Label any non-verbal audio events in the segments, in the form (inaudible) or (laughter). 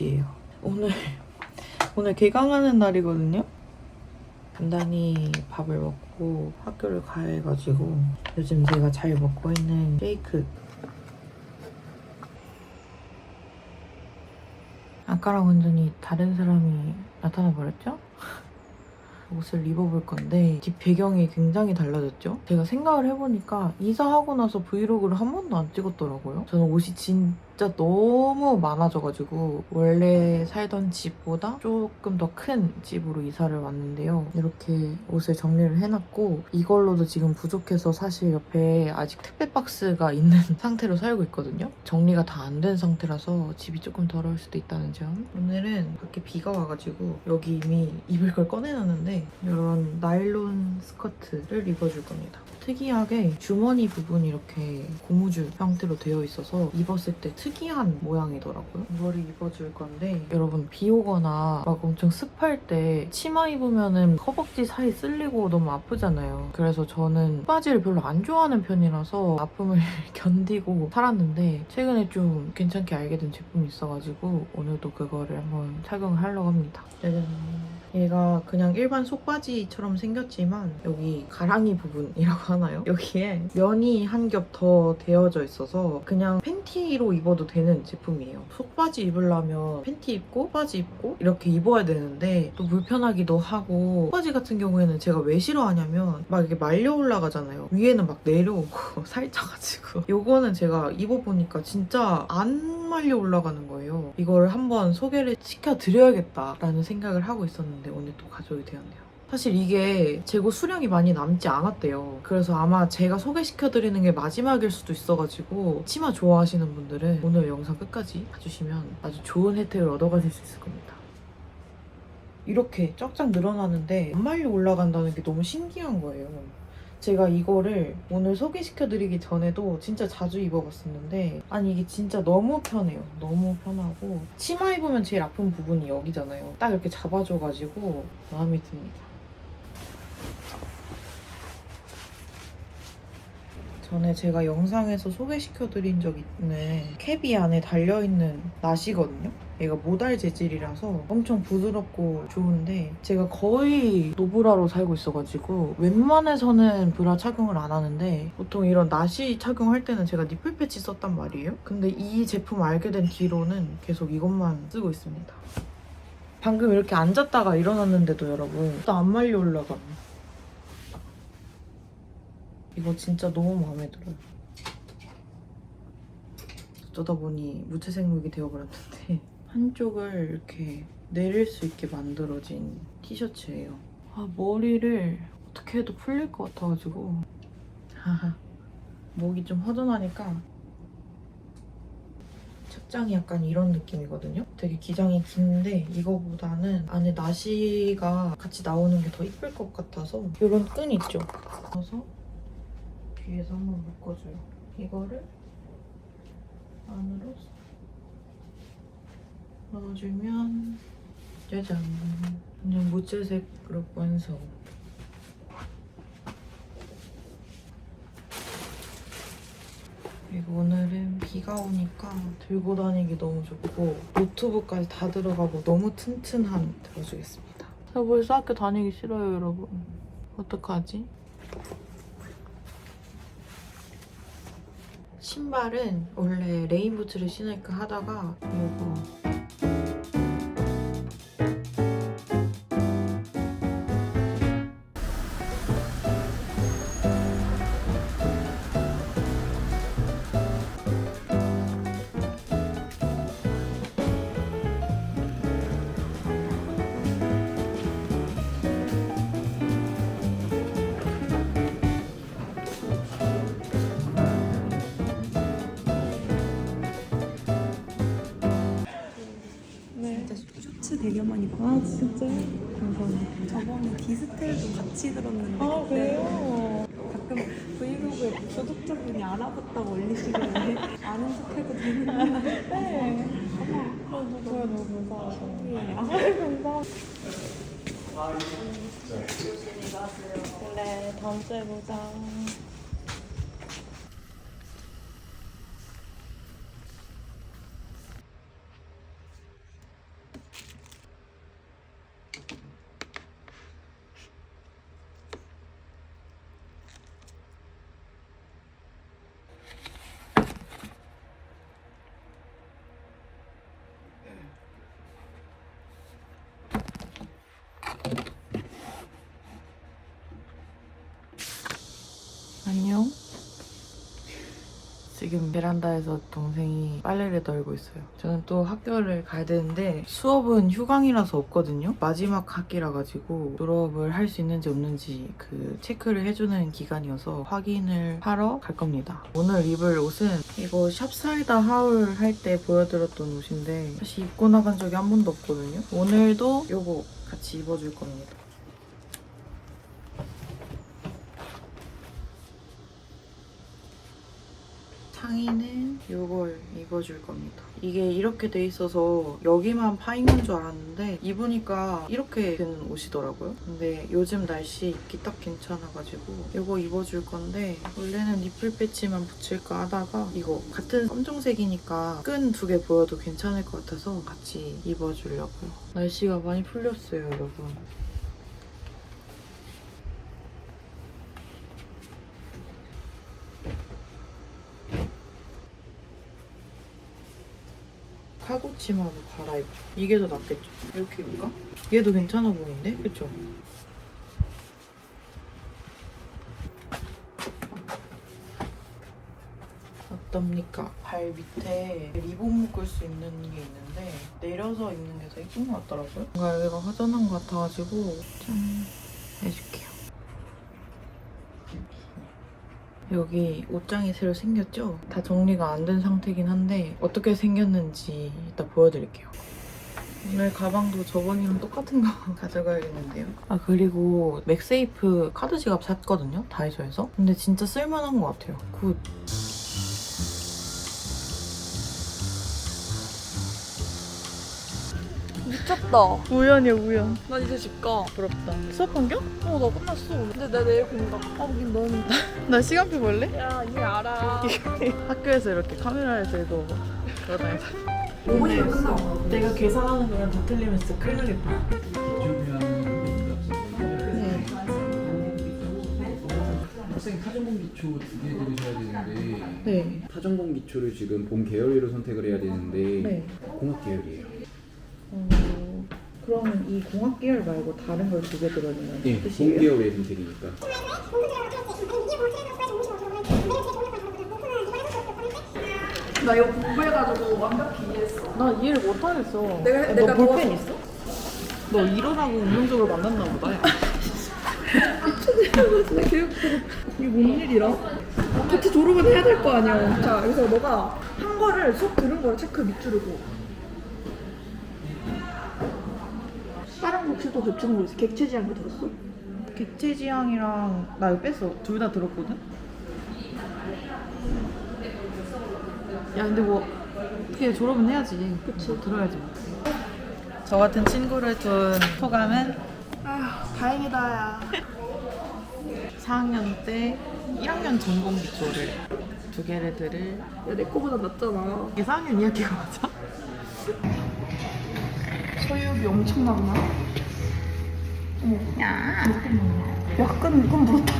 12시예요. 오늘 오늘 개강하는 날이거든요. 간단히 밥을 먹고 학교를 가야 해가지고 요즘 제가 잘 먹고 있는 쉐이크 아까랑 완전히 다른 사람이 나타나 버렸죠? (laughs) 옷을 입어볼 건데 집 배경이 굉장히 달라졌죠? 제가 생각을 해보니까 이사하고 나서 브이로그를 한 번도 안 찍었더라고요. 저는 옷이 진 짜 너무 많아져가지고 원래 살던 집보다 조금 더 큰 집으로 이사를 왔는데요. 이렇게 옷을 정리를 해놨고 이걸로도 지금 부족해서 사실 옆에 아직 택배 박스가 있는 (laughs) 상태로 살고 있거든요. 정리가 다 안 된 상태라서 집이 조금 더러울 수도 있다는 점. 오늘은 밖에 비가 와가지고 여기 이미 입을 걸 꺼내놨는데 이런 나일론 스커트를 입어줄 겁니다. 특이하게 주머니 부분이 이렇게 고무줄 형태로 되어 있어서 입었을 때 특이한 모양이더라고요. 이거를 입어줄 건데 여러분 비 오거나 막 엄청 습할 때 치마 입으면은 허벅지 사이 쓸리고 너무 아프잖아요. 그래서 저는 바지를 별로 안 좋아하는 편이라서 아픔을 (laughs) 견디고 살았는데 최근에 좀 괜찮게 알게 된 제품이 있어가지고 오늘도 그거를 한번 착용을 하려고 합니다. 짜잔. 얘가 그냥 일반 속바지처럼 생겼지만 여기 가랑이 부분이라고 하나요? 여기에 면이 한 겹 더 되어져 있어서 그냥 팬티로 입어도 되는 제품이에요. 속바지 입으려면 팬티 입고 속바지 입고 이렇게 입어야 되는데 또 불편하기도 하고 속바지 같은 경우에는 제가 왜 싫어하냐면 막 이렇게 말려 올라가잖아요. 위에는 막 내려오고 (laughs) 살쪄가지고 요거는 제가 입어보니까 진짜 안 말려 올라가는 거예요. 이걸 한번 소개를 시켜드려야겠다라는 생각을 하고 있었는데 오늘 또 가져오게 되었네요. 사실 이게 재고 수량이 많이 남지 않았대요. 그래서 아마 제가 소개시켜드리는 게 마지막일 수도 있어가지고 치마 좋아하시는 분들은 오늘 영상 끝까지 봐주시면 아주 좋은 혜택을 얻어가실 수 있을 겁니다. 이렇게 쫙쫙 늘어나는데 안 말려 올라간다는 게 너무 신기한 거예요. 제가 이거를 오늘 소개시켜드리기 전에도 진짜 자주 입어봤었는데 아니 이게 진짜 너무 편해요. 너무 편하고 치마 입으면 제일 아픈 부분이 여기잖아요. 딱 이렇게 잡아줘가지고 마음에 듭니다. 전에 제가 영상에서 소개시켜드린 적 있는 캡이 안에 달려있는 나시거든요. 얘가 모달 재질이라서 엄청 부드럽고 좋은데 제가 거의 노브라로 살고 있어가지고 웬만해서는 브라 착용을 안 하는데 보통 이런 나시 착용할 때는 제가 니플 패치 썼단 말이에요. 근데 이 제품 알게 된 뒤로는 계속 이것만 쓰고 있습니다. 방금 이렇게 앉았다가 일어났는데도 여러분 또 안 말려 올라가. 이거 진짜 너무 마음에 들어요. 어쩌다 보니 무채색룩이 되어버렸는데 한쪽을 이렇게 내릴 수 있게 만들어진 티셔츠예요. 아 머리를 어떻게 해도 풀릴 것 같아가지고 하하 목이 좀 허전하니까 착장이 약간 이런 느낌이거든요. 되게 기장이 긴데 이거보다는 안에 나시가 같이 나오는 게 더 이쁠 것 같아서 이런 끈 있죠. 그래서 뒤에서 한번 묶어줘요. 이거를 안으로 넣어주면 짜잔 완전 무채색 룩 완성. 그리고 오늘은 비가 오니까 들고 다니기 너무 좋고 노트북까지 다 들어가고 너무 튼튼한 들어주겠습니다. 저 벌써 학교 다니기 싫어요 여러분. 어떡하지? 신발은 원래 레인부츠를 신을까 하다가 아 진짜요? 감사합니다 저번에 디스텔도 같이 들었는데 아 그래요? 가끔 브이로그에 구독자분이 알아봤다고 올리시길래 아는 척하고 들었는데 (laughs) 네. 아, 누구야 너무 감사하다. 감사합니다. 그래 다음 주에 보자. 지금 베란다에서 동생이 빨래를 널고 있어요. 저는 또 학교를 가야 되는데 수업은 휴강이라서 없거든요. 마지막 학기라 가지고 졸업을 할 수 있는지 없는지 그 체크를 해주는 기간이어서 확인을 하러 갈 겁니다. 오늘 입을 옷은 이거 샵사이다 하울 할 때 보여드렸던 옷인데 사실 입고 나간 적이 한 번도 없거든요. 오늘도 이거 같이 입어줄 겁니다. 상의는 이걸 입어줄 겁니다. 이게 이렇게 돼 있어서 여기만 파인 건줄 알았는데 입으니까 이렇게 된 옷이더라고요. 근데 요즘 날씨 입기 딱 괜찮아가지고 이거 입어줄 건데 원래는 니플 패치만 붙일까 하다가 이거 같은 검정색이니까 끈 두 개 보여도 괜찮을 것 같아서 같이 입어주려고요. 날씨가 많이 풀렸어요, 여러분. 카고 치마로 갈아입죠. 이게 더 낫겠죠? 이렇게 입을까? 얘도 괜찮아 보이는데? 그쵸? 어떻습니까? 발 밑에 리본 묶을 수 있는 게 있는데 내려서 입는 게 더 예쁜 것 같더라고요. 뭔가 여기가 허전한 것 같아가지고 짠 해줄게요. 여기 옷장이 새로 생겼죠? 다 정리가 안 된 상태긴 한데 어떻게 생겼는지 이따 보여드릴게요. 오늘 가방도 저번이랑 똑같은 거 (laughs) 가져가야겠는데요. 아 그리고 맥세이프 카드 지갑 샀거든요. 다이소에서. 근데 진짜 쓸만한 것 같아요. 굿. 미쳤다. 우연이야 우연. 난 이제 집 가. 부럽다. 수업 환경? 어, 나 끝났어. 근데 (laughs) 나 내일 공부. 아, 우긴 너는. 나 시간표 볼래? 야, 이미 알아. (laughs) 학교에서 이렇게 카메라에서 이거 그러다니다. 오후에 끝나. 내가 계산하는 거랑 다 틀리면 진짜 큰일 나겠다. 네. 학생 타전공 기초 두 개 들으셔야 되는데 네. 타전공 기초를 지금 본 계열로 선택을 해야 되는데 네. 공학 계열이에요. 어, 그러면 이 공학 계열 말고 다른 걸 두개 네, 본 뜻이에요? 계열의 선택이니까. 나 이거 공부해가지고 완벽히 이해했어. 나 이해를 못 하겠어. 내가- 너 내가 볼펜 도와줘. 있어? 너 일어나고 운명적으로 만났나 보다. 야. (laughs) 이게 뭔 일이라? 같이 졸업은 해야 될 거 아니야. 자, 여기서 너가 한 거를 수업 들은 거를 체크 밑줄이고. 곡식도 겹치는 거 있어. 객체 지향 거 들었어? 객체 지향이랑 나 이거 뺐어. 둘 다 들었거든? 야 근데 뭐 어떻게 졸업은 해야지. 그치. 들어야지. 저 같은 친구를 둔 소감은 아휴, 다행이다, 야. 4학년 때 1학년 전공 기초를 두 개를 들을 야, 내 거보다 낫잖아. 이게 4학년 2학기가 맞아? 소유비 엄청 나구나. 어머. 야. 야, 끈, 끈 물었다.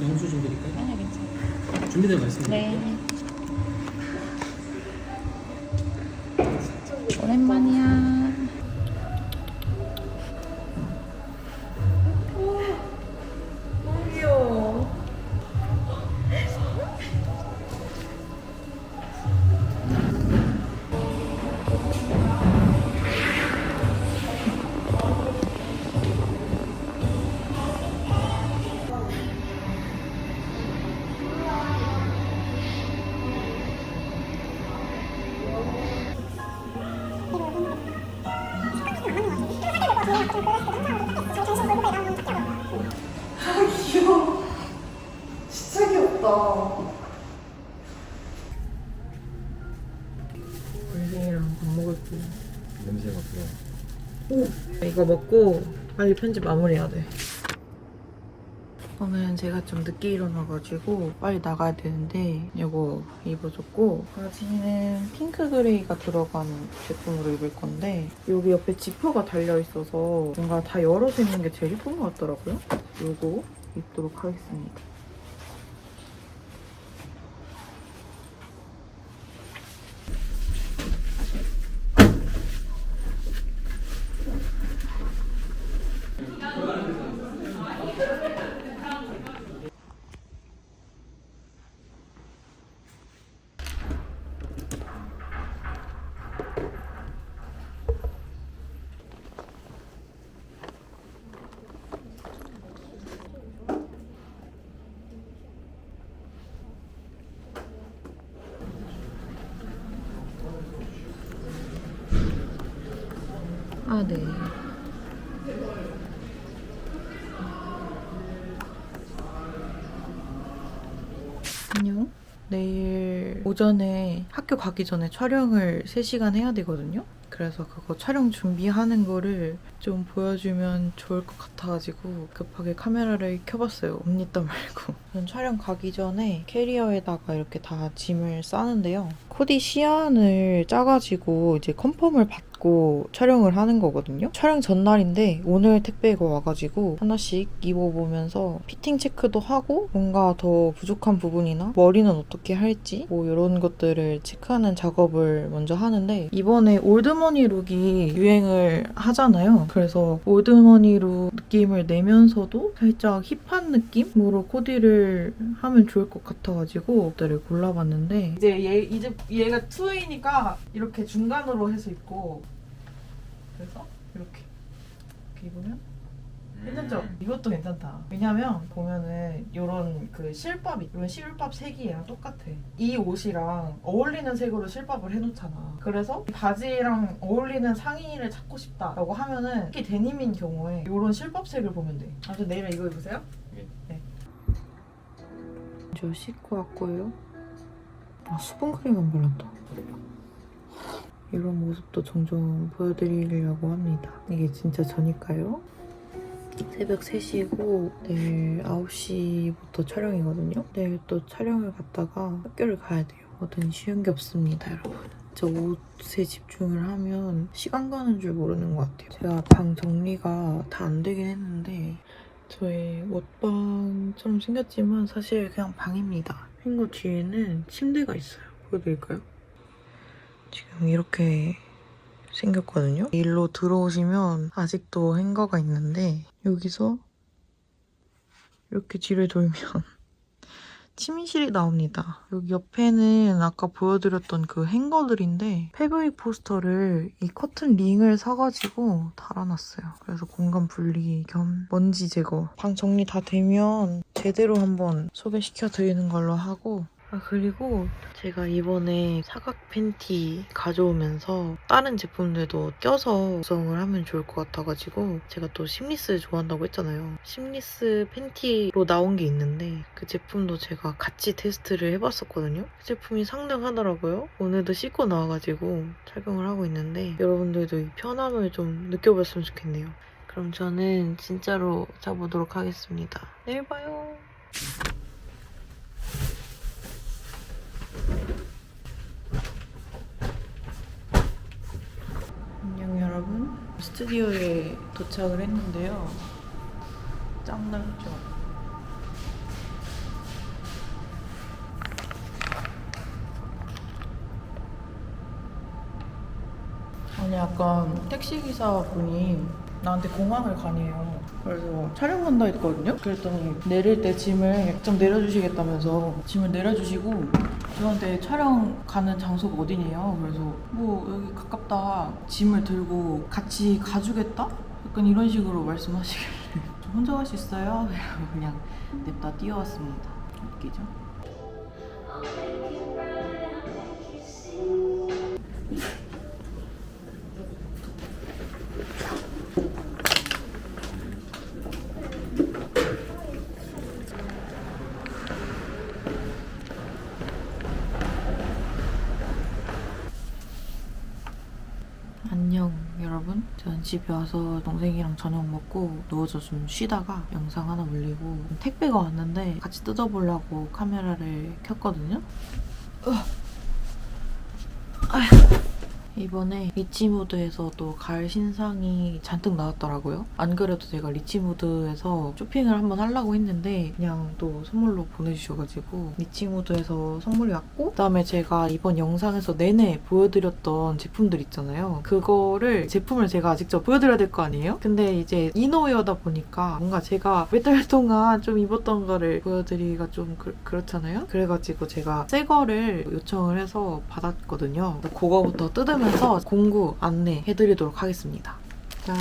영수 좀 드릴까요? 아니요 괜찮아요. 준비된 말씀 네. 먹을 때 냄새가 좋아. 이거 먹고 빨리 편집 마무리해야 돼. 오늘 제가 좀 늦게 일어나가지고 빨리 나가야 되는데 이거 입어줬고 바지는 핑크 그레이가 들어간 제품으로 입을 건데 여기 옆에 지퍼가 달려있어서 뭔가 다 열어서 입는 게 제일 예쁜 것 같더라고요. 이거 입도록 하겠습니다. 아, 네. 안녕. 내일 오전에 학교 가기 전에 촬영을 3시간 해야 되거든요. 그래서 그거 촬영 준비하는 거를 좀 보여주면 좋을 것 같아가지고 급하게 카메라를 켜봤어요. 옵니다 말고. 전 촬영 가기 전에 캐리어에다가 이렇게 다 짐을 싸는데요. 코디 시안을 짜가지고 이제 컨펌을 받 고 촬영을 하는 거거든요. 촬영 전날인데 오늘 택배가 와가지고 하나씩 입어보면서 피팅 체크도 하고 뭔가 더 부족한 부분이나 머리는 어떻게 할지 뭐 이런 것들을 체크하는 작업을 먼저 하는데 이번에 올드머니 룩이 유행을 하잖아요. 그래서 올드머니 룩 느낌을 내면서도 살짝 힙한 느낌으로 코디를 하면 좋을 것 같아가지고 옷들을 골라봤는데 이제 얘 이제 얘가 투웨이니까 이렇게 중간으로 해서 입고 그래서 이렇게 이렇게 입으면 괜찮죠? 이것도 괜찮다. 왜냐면 보면은 이런 그 실밥 이런 실밥 색이 얘랑 똑같아. 이 옷이랑 어울리는 색으로 실밥을 해놓잖아. 그래서 이 바지랑 어울리는 상의를 찾고 싶다라고 하면은 특히 데님인 경우에 이런 실밥색을 보면 돼. 아무튼 내일은 이거 입으세요. 네. 저 씻고 왔고요. 아 수분 크림 안 발랐다. 이런 모습도 종종 보여드리려고 합니다. 이게 진짜 저니까요. 새벽 3시고 내일 9시부터 촬영이거든요. 내일 또 촬영을 갔다가 학교를 가야 돼요. 뭐든 쉬운 게 없습니다, 여러분. 저 옷에 집중을 하면 시간 가는 줄 모르는 것 같아요. 제가 방 정리가 다 안 되긴 했는데 저의 옷방처럼 생겼지만 사실 그냥 방입니다. 행거 뒤에는 침대가 있어요. 보여드릴까요? 지금 이렇게 생겼거든요. 일로 들어오시면 아직도 행거가 있는데 여기서 이렇게 뒤를 돌면 (laughs) 침실이 나옵니다. 여기 옆에는 아까 보여드렸던 그 행거들인데 패브릭 포스터를 이 커튼 링을 사가지고 달아놨어요. 그래서 공간 분리 겸 먼지 제거. 방 정리 다 되면 제대로 한번 소개시켜 드리는 걸로 하고 아 그리고 제가 이번에 사각 팬티 가져오면서 다른 제품들도 껴서 구성을 하면 좋을 것 같아가지고 제가 또 심리스 좋아한다고 했잖아요. 심리스 팬티로 나온 게 있는데 그 제품도 제가 같이 테스트를 해봤었거든요. 그 제품이 상당하더라고요. 오늘도 씻고 나와가지고 착용을 하고 있는데 여러분들도 이 편함을 좀 느껴봤으면 좋겠네요. 그럼 저는 진짜로 자보도록 하겠습니다. 내일 봐요. 안녕 여러분 스튜디오에 도착을 했는데요. 짱 넓죠. 아니 약간 택시 기사 분이 나한테 공항을 가네요. 그래서 촬영 간다 했거든요? 그랬더니 내릴 때 짐을 좀 내려주시겠다면서 짐을 내려주시고 저한테 촬영 가는 장소가 어디냐요 그래서 뭐 여기 가깝다 짐을 들고 같이 가주겠다? 약간 이런 식으로 말씀하시길래 (laughs) 저 혼자 갈 수 있어요? 이러고 그냥 냅다 뛰어왔습니다 웃기죠? 안녕 여러분 저는 집에 와서 동생이랑 저녁 먹고 누워서 좀 쉬다가 영상 하나 올리고 택배가 왔는데 같이 뜯어보려고 카메라를 켰거든요 으아. 이번에 리치무드에서도 가을 신상이 잔뜩 나왔더라고요. 안 그래도 제가 리치무드에서 쇼핑을 한번 하려고 했는데 그냥 또 선물로 보내주셔가지고 리치무드에서 선물이 왔고 그다음에 제가 이번 영상에서 내내 보여드렸던 제품들 있잖아요. 그거를 제품을 제가 직접 보여드려야 될 거 아니에요? 근데 이제 이너웨어다 보니까 뭔가 제가 몇 달 동안 좀 입었던 거를 보여드리기가 좀 그, 그렇잖아요. 그래가지고 제가 새 거를 요청을 해서 받았거든요. 그거부터 뜯으면 서 공구 안내 해드리도록 하겠습니다. 짠.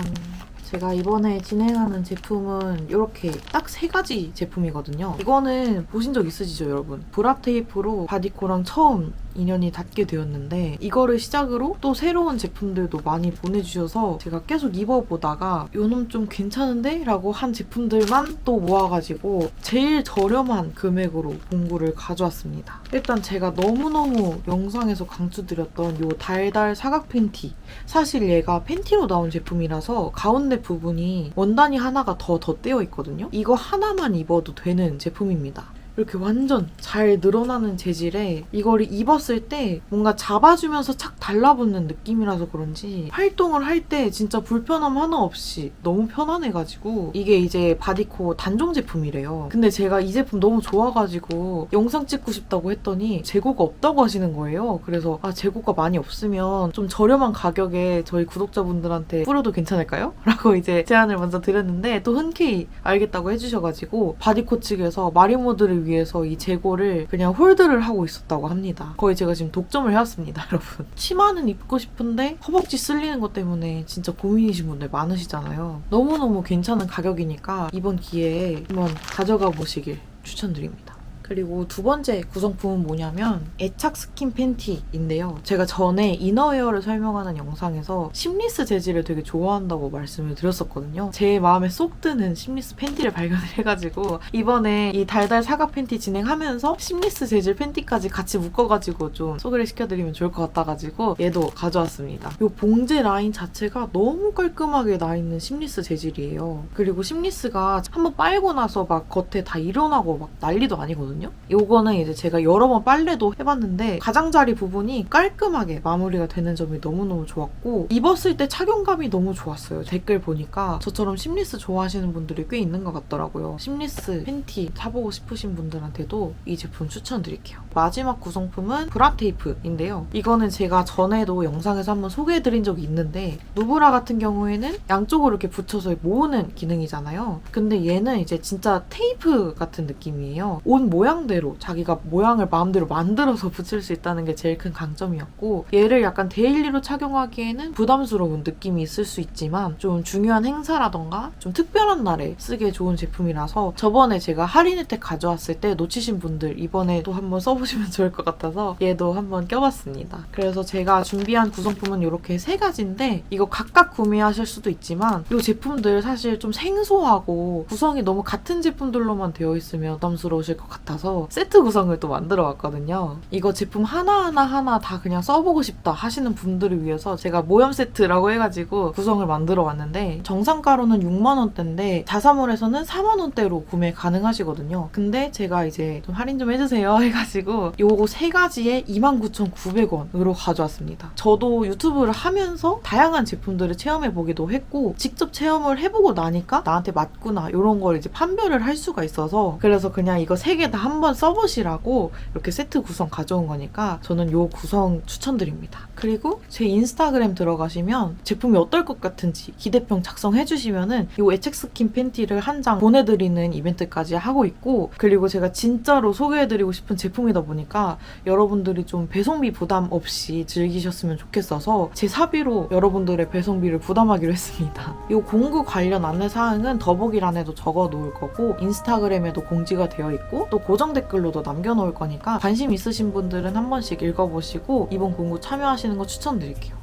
제가 이번에 진행하는 제품은 이렇게 딱 세 가지 제품이거든요. 이거는 보신 적 있으시죠, 여러분? 브라 테이프로 바디코랑 처음 인연이 닿게 되었는데 이거를 시작으로 또 새로운 제품들도 많이 보내주셔서 제가 계속 입어보다가 요놈 좀 괜찮은데? 라고 한 제품들만 또 모아가지고 제일 저렴한 금액으로 봉구를 가져왔습니다. 일단 제가 너무너무 영상에서 강추드렸던 요 달달 사각 팬티 사실 얘가 팬티로 나온 제품이라서 가운데 부분이 원단이 하나가 더 덧대어 있거든요. 이거 하나만 입어도 되는 제품입니다. 이렇게 완전 잘 늘어나는 재질에 이거를 입었을 때 뭔가 잡아주면서 착 달라붙는 느낌이라서 그런지 활동을 할 때 진짜 불편함 하나 없이 너무 편안해가지고 이게 이제 바디코 단종 제품이래요. 근데 제가 이 제품 너무 좋아가지고 영상 찍고 싶다고 했더니 재고가 없다고 하시는 거예요. 그래서 아 재고가 많이 없으면 좀 저렴한 가격에 저희 구독자분들한테 뿌려도 괜찮을까요? (laughs) 라고 이제 제안을 먼저 드렸는데 또 흔쾌히 알겠다고 해주셔가지고 바디코 측에서 마리모드를 위해서 이 재고를 그냥 홀드를 하고 있었다고 합니다. 거의 제가 지금 독점을 해왔습니다, (laughs) 여러분. 치마는 입고 싶은데 허벅지 쓸리는 것 때문에 진짜 고민이신 분들 많으시잖아요. 너무너무 괜찮은 가격이니까 이번 기회에 한번 가져가 보시길 추천드립니다. 그리고 두 번째 구성품은 뭐냐면 애착 스킨 팬티인데요. 제가 전에 이너웨어를 설명하는 영상에서 심리스 재질을 되게 좋아한다고 말씀을 드렸었거든요. 제 마음에 쏙 드는 심리스 팬티를 (laughs) 발견을 해가지고 이번에 이 달달 사각 팬티 진행하면서 심리스 재질 팬티까지 같이 묶어가지고 좀 소개를 시켜드리면 좋을 것 같아가지고 얘도 가져왔습니다. 이 봉제 라인 자체가 너무 깔끔하게 나 있는 심리스 재질이에요. 그리고 심리스가 한번 빨고 나서 막 겉에 다 일어나고 막 난리도 아니거든요. 요거는 이제 제가 여러 번 빨래도 해봤는데 가장자리 부분이 깔끔하게 마무리가 되는 점이 너무너무 좋았고 입었을 때 착용감이 너무 좋았어요. 댓글 보니까 저처럼 심리스 좋아하시는 분들이 꽤 있는 것 같더라고요. 심리스 팬티 사보고 싶으신 분들한테도 이 제품 추천드릴게요. 마지막 구성품은 브라 테이프인데요. 이거는 제가 전에도 영상에서 한번 소개해드린 적이 있는데 누브라 같은 경우에는 양쪽으로 이렇게 붙여서 모으는 기능이잖아요. 근데 얘는 이제 진짜 테이프 같은 느낌이에요. 옷 모양 대로 자기가 모양을 마음대로 만들어서 붙일 수 있다는 게 제일 큰 강점이었고 얘를 약간 데일리로 착용하기에는 부담스러운 느낌이 있을 수 있지만 좀 중요한 행사라던가 좀 특별한 날에 쓰기에 좋은 제품이라서 저번에 제가 할인 혜택 가져왔을 때 놓치신 분들 이번에 또 한번 써보시면 (laughs) 좋을 것 같아서 얘도 한번 껴봤습니다. 그래서 제가 준비한 구성품은 이렇게 세 가지인데 이거 각각 구매하실 수도 있지만 이 제품들 사실 좀 생소하고 구성이 너무 같은 제품들로만 되어 있으면 부담스러우실 것 같아서 세트 구성을 또 만들어 왔거든요. 이거 제품 하나하나 하나 다 그냥 써보고 싶다 하시는 분들을 위해서 제가 모형 세트라고 해가지고 구성을 만들어 왔는데 정상가로는 6만원대인데 자사몰에서는 4만원대로 구매 가능하시거든요. 근데 제가 이제 좀 할인 좀 해주세요 (laughs) 해가지고 요거 세 가지에 29,900원으로 가져왔습니다. 저도 유튜브를 하면서 다양한 제품들을 체험해보기도 했고 직접 체험을 해보고 나니까 나한테 맞구나 이런 걸 이제 판별을 할 수가 있어서 그래서 그냥 이거 세 개 다 한번 써보시라고 이렇게 세트 구성 가져온 거니까 저는 요 구성 추천드립니다. 그리고 제 인스타그램 들어가시면 제품이 어떨 것 같은지 기대평 작성해 주시면은 요 애착 스킨 팬티를 한 장 보내드리는 이벤트까지 하고 있고 그리고 제가 진짜로 소개해드리고 싶은 제품이다 보니까 여러분들이 좀 배송비 부담 없이 즐기셨으면 좋겠어서 제 사비로 여러분들의 배송비를 부담하기로 했습니다. 이 공구 관련 안내 사항은 더보기란에도 적어 놓을 거고 인스타그램에도 공지가 되어 있고 또 고정 댓글로도 남겨놓을 거니까 관심 있으신 분들은 한 번씩 읽어보시고 이번 공구 참여하시는 거 추천드릴게요.